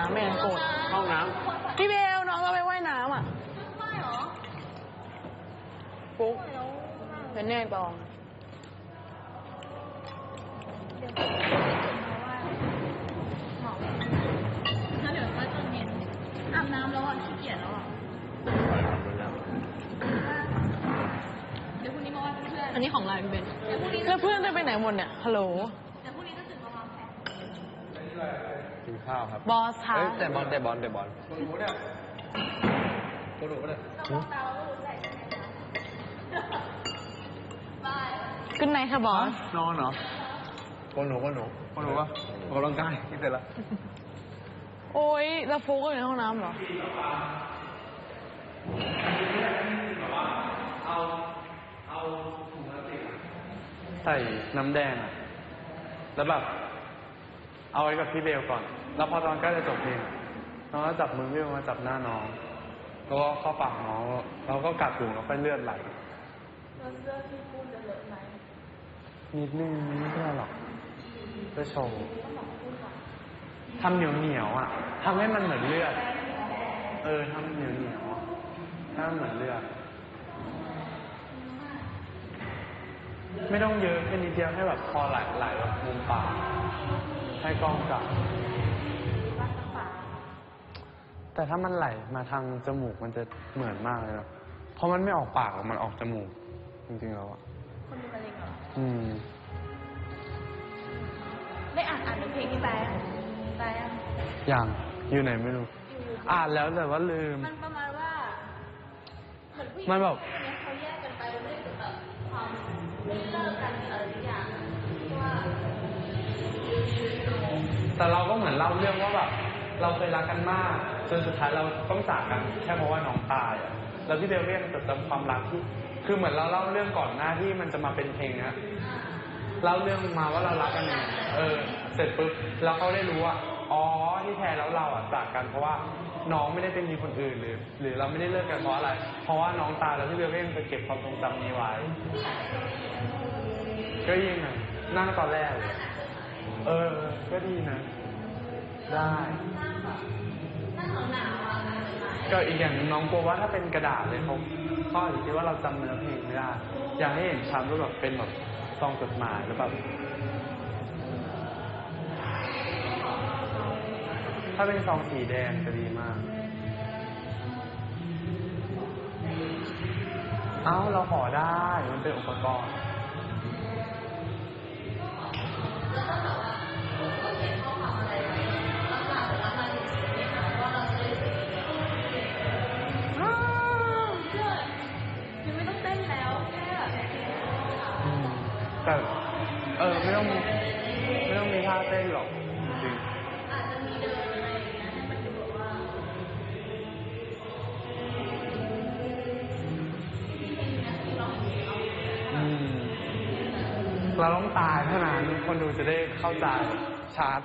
น้ำไม่งั้นโกรธห้องน้พี่เบลน้องเราไปว่ายน้ำอะไม่เหรอฟุ๊กไม่แล้วเป็นเน่ตองเดี๋ยวผมจะว่าหมอกแล้วเดี๋ยวก็ตอนเย็นอาบน้ำแล้วอะขี้เกียจแล้วอะเดี๋ยวพรุ่งนี้มาว่าเพื่อนอันนี้ของอะไรพี่เบนเดี๋ยวพรุ่งนี้แล้วเพื่อนจะไปไหนหมดเนี่ยฮัลโหล เดี๋ยวพรุ่งนี้จะตื่นมาวางแผนำ กินข้าวครับบอสคะเอ้ยแต่บอลแต่บอลแต่บอลตัวหนูเนี่ยตัวหนูเนี่ยเรามองตาเราก็รู้ใจใช่ไหมคะบายขึ้นไหนคะบอสนอนเหรอคนหนูคนหนูคนหนูปะออกกำลังกายกินเสร็จแล้วโอ้ยแล้วฟุ๊กก็อยู่ในห้องน้ำเหรอใส่น้ำแดงอะแล้วแบบ เอาไว้กับพี่เบลก่อน แล้วพอตอนใกล้จะจบเพลงอะน้องก็จับมือพี่เบลมาจับหน้าน้องแล้วก็เข้าปากน้องแล้วก็กัดหูแล้วก็เลือดไหลแล้วเสื้อที่พูดจะเลอะไหมนิดนึงไม่เป็นไรหรอกเพื่อโชว์ต้องบอกพูดก่อนทำเหนียวเหนียวๆอะทำให้มันเหมือนเลือด เออทำเหนียวเหนียวๆอะให้มันเหมือนเลือด ไม่ต้องเยอะแค่นิดเดียวให้แบบพอไหลไหลแบบมุมปากให้กล้องจับว่าสักฝาแต่ถ้ามันไหลมาทางจมูกมันจะเหมือนมากเลยเนอะเพราะมันไม่ออกปากหรอกมันออกจมูก จริงๆแล้วอะคนดูมะเร็งเหรออืม ได้อ่านอ่านเป็นเพลงที่แปลแปลยังอย่างอยู่ไหนไม่รู้อยู่อ่านแล้วแต่ว่าลืม มันประมาณว่าเหมือนผู้หญิงมันแบบเแต่เราก็เหมือนเล่าเรื่องว่าแบบเราเคยรักกันมากจนสุดท้ายเราต้องจากกันแค่เพราะว่าน้องตายอะแล้วพี่เบลเรียกจดจำความรักที่คือเหมือนเราเล่าเรื่องก่อนหน้าที่มันจะมาเป็นเพลงนะเล่าเรื่องมาว่าเรารักกันยังไงเออ เสร็จปุ๊บแล้วเขาได้รู้ว่าอ๋อที่แท้แล้วเราอะจากกันเพราะว่าน้องไม่ได้เป็นมีคนอื่นหรือ หรือเราไม่ได้เลิกกันเพราะอะไร เพราะว่าน้องตายแล้วพี่เบลก็ยังจะเก็บความทรงจำนี้ไว้ ก็ยิ่งอะนั่งตอนแรกเลยเออ ก็ดีนะ ได้ก็อีกอย่างหนึ่งน้องกลัวว่าถ้าเป็นกระดาษเลยเขาเขาอาจจะคิดว่าเราจำเนื้อเพลงไม่ได้ อยากให้เห็นชัดว่าแบบเป็นแบบซองจดหมายหรือแบบถ้าเป็นซองสีแดงจะดีมาก เอ้าเราขอได้ มันเป็นอุปกรณ์ แต่เออไม่ต้องไม่ต้องมีท่าเต้นหรอกจริงอาจจะมีเดินอะไรางเงี้ยให้มันดูแบบว่าๆอืมเราต้องตายเท่านั้นคนดูจะได้เข้าใจชัด